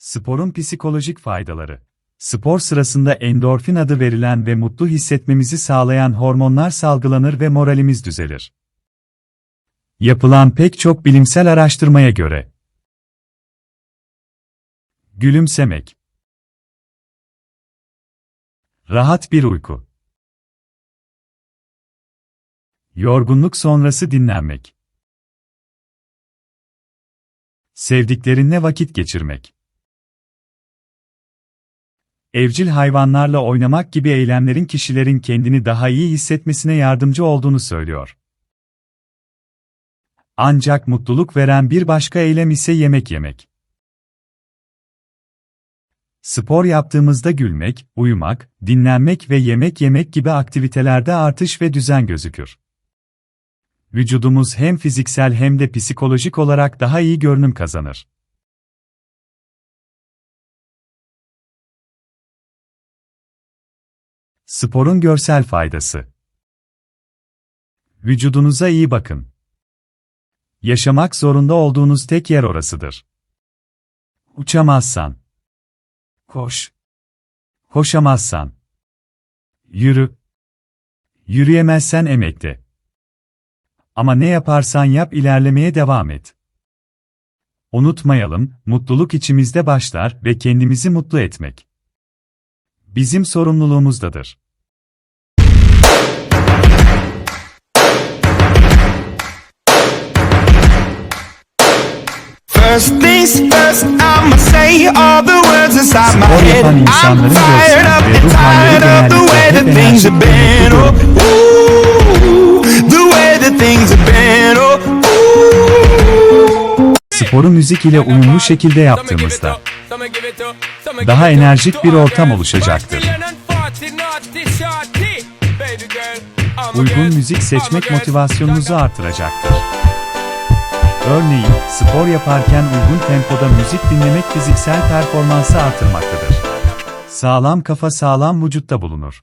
Sporun psikolojik faydaları. Spor sırasında endorfin adı verilen ve mutlu hissetmemizi sağlayan hormonlar salgılanır ve moralimiz düzelir. Yapılan pek çok bilimsel araştırmaya göre. Gülümsemek. Rahat bir uyku. Yorgunluk sonrası dinlenmek. Sevdiklerinle vakit geçirmek Evcil hayvanlarla oynamak gibi eylemlerin kişilerin kendini daha iyi hissetmesine yardımcı olduğunu söylüyor. Ancak mutluluk veren bir başka eylem ise yemek yemek. Spor yaptığımızda gülmek, uyumak, dinlenmek ve yemek yemek gibi aktivitelerde artış ve düzen gözükür. Vücudumuz hem fiziksel hem de psikolojik olarak daha iyi görünüm kazanır. Sporun görsel faydası. Vücudunuza iyi bakın. Yaşamak zorunda olduğunuz tek yer orasıdır. Uçamazsan. Koş. Koşamazsan. Yürü. Yürüyemezsen emekle. Ama ne yaparsan yap ilerlemeye devam et. Unutmayalım, mutluluk içimizde başlar ve kendimizi mutlu etmek bizim sorumluluğumuzdadır. Spor yapan insanların up ve ruh halleri genellikle hep enerjik have ve been. Mutludur. ooh, the way that things have been. Ooh. Sporu müzik ile uyumlu şekilde yaptığımızda daha enerjik bir ortam oluşacaktır. Uygun müzik seçmek motivasyonunuzu artıracaktır. Örneğin, spor yaparken uygun tempoda müzik dinlemek fiziksel performansı artırmaktadır. Sağlam kafa sağlam vücutta bulunur.